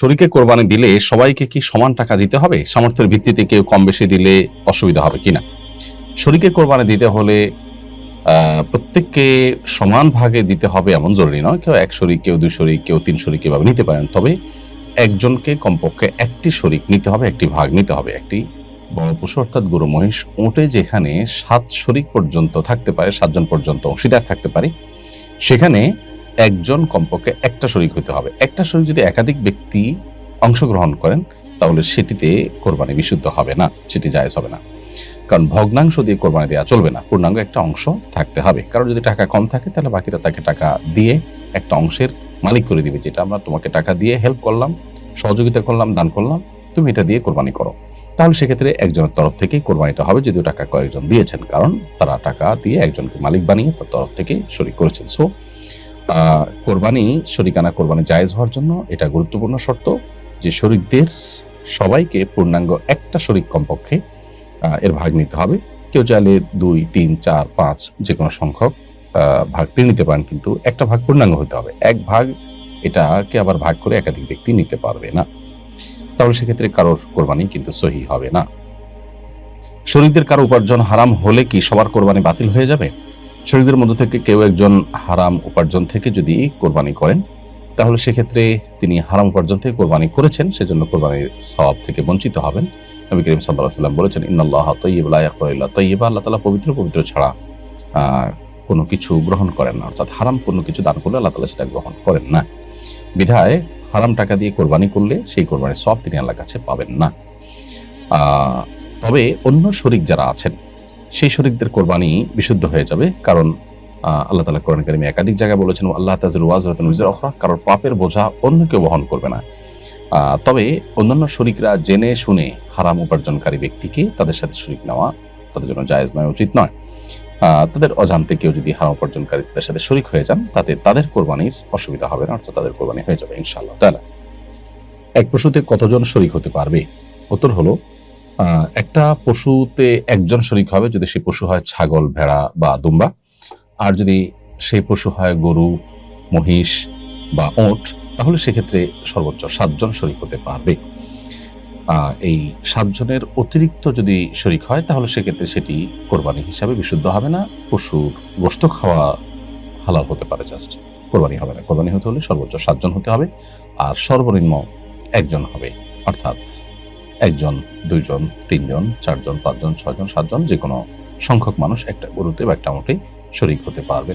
শরীকে কোরবানি দিলে সবাইকে কি সমান টাকা দিতে হবে? সামর্থ্যের ভিত্তিতে কেউ কম বেশি দিলে অসুবিধা হবে কিনা? শরীকে কোরবানি দিতে হলে প্রত্যেককে সমান ভাগে দিতে হবে এমন জরুরি নয়। কেউ এক শরিক কেউ দুই শরিক কেউ তিন শরিক এভাবে নিতে পারেন? তবে একজনকে কমপক্ষে একটি শরিক নিতে হবে, একটি ভাগ নিতে হবে। একটি বড় পশু অর্থাৎ গরু, মহিষ ওটে যেখানে সাত শরিক পর্যন্ত থাকতে পারে, সাতজন পর্যন্ত অংশীদার থাকতে পারে, সেখানে একজন কমপক্ষে একটা শরিক হতে হবে। একটা শরিক যদি একাধিক ব্যক্তি অংশগ্রহণ করেন, তাহলে সেটিতে কোরবানি বিশুদ্ধ হবে না, সেটি জায়েজ হবে না। কারণ ভগ্নাংশ দিয়ে কোরবানি দেওয়া চলবে না, পূর্ণাঙ্গ একটা অংশ থাকতে হবে। কারণ যদি টাকা কম থাকে, তাহলে বাকিরা তাকে টাকা দিয়ে একটা অংশের মালিক করে দিবে, যেটা আমরা তোমাকে টাকা দিয়ে হেল্প করলাম, সহযোগিতা করলাম, দান করলাম, তুমি এটা দিয়ে কোরবানি করো। তাহলে সেক্ষেত্রে একজনের তরফ থেকেই কোরবানিটা হবে, যদিও টাকা কয়েকজন দিয়েছেন, কারণ তারা টাকা দিয়ে একজনকে মালিক বানিয়ে তার তরফ থেকে শরিক করেছেন। সো কোরবানি, শরিকানা কোরবানি জায়েজ হওয়ার জন্য এটা গুরুত্বপূর্ণ শর্ত যে শরিকদের সবাইকে পূর্ণাঙ্গ একটা শরিক কমপক্ষে এর ভাগ নিতে হবে। কেউ চাইলে দুই, তিন, চার, পাঁচ যে কোনো সংখ্যক ভাগ তিনি নিতে পারেন, কিন্তু একটা ভাগ পূর্ণাঙ্গ হতে হবে। এক ভাগ এটাকে আবার ভাগ করে একাধিক ব্যক্তি নিতে পারবে না। তাহলে সেক্ষেত্রে কারোর কোরবানি কিন্তু সহি হবে না। শরীরদের কারও উপার্জন হারাম হলে কি সবার কোরবানি বাতিল হয়ে যাবে? শরীরদের মধ্য থেকে কেউ একজন হারাম উপার্জন থেকে যদি কোরবানি করেন, তাহলে সেক্ষেত্রে তিনি হারাম উপার্জন থেকে কোরবানি করেছেন, সেজন্য কোরবানির সওয়াব থেকে বঞ্চিত হবেন। নবী করিম সাল্লাহ সাল্লাম বলেছেন ইয়াকবালু ইল্লা তৈয়বা আল্লাহ তাআলা পবিত্র পবিত্র ছাড়া কোনো কিছু গ্রহণ করেন না। অর্থাৎ হারাম কোনো কিছু দান করলে আল্লাহ তাআলা সেটা গ্রহণ করেন না। বিধায় হারাম টাকা দিয়ে কোরবানি করলে সেই কোরবানির সব তিনি আল্লাহর কাছে পাবেন না। তবে অন্য শরিক যারা আছেন সেই শরিকদের কোরবানি বিশুদ্ধ হয়ে যাবে, কারণ আল্লাহ তালা কোরআন কারিমে একাধিক জায়গায় বলেছেন আল্লাহ তাজির ওয়াজরাতুন উজরা অখরা কারোর পাপের বোঝা অন্য কেউ বহন করবে না। তবে অন্যান্য শরিকরা জেনে শুনে হারাম উপার্জনকারী ব্যক্তিকে তাদের সাথে শরিক নেওয়া তাদের জন্য জায়েজ নয়, উচিত নয়। তাদের অজান্তে কেউ যদি হারাম উপার্জনকারী তাদের সাথে শরিক হয়ে যান, তাতে তাদের কোরবানির অসুবিধা হবে না, অর্থাৎ তাদের কোরবানি হয়ে যাবে, ইনশাআল্লাহ তাহলে এক পশুতে কতজন শরিক হতে পারবে? উত্তর হলো একটা পশুতে একজন শরিক হবে, যদি সেই পশু হয় ছাগল, ভেড়া বা দুম্বা। আর যদি সেই পশু হয় গরু, মহিষ বা ওট, তাহলে সেক্ষেত্রে সর্বোচ্চ সাতজন শরিক হতে পারবে। এই সাতজনের অতিরিক্ত যদি শরিক হয়, তাহলে সেক্ষেত্রে সেটি কোরবানি হিসাবে বিশুদ্ধ হবে না। পশুর গোস্ত খাওয়া হালাল হতে পারে জাস্ট কোরবানি হবে না। কোরবানি হতে হলে সর্বোচ্চ সাতজন হতে হবে, আর সর্বনিম্ন একজন হবে, অর্থাৎ একজন, দুইজন, তিনজন, চারজন, পাঁচজন, ছয়জন, সাতজন যে কোনো সংখ্যক মানুষ একটা গরুতে বা একটা মোটে শরিক হতে পারবে।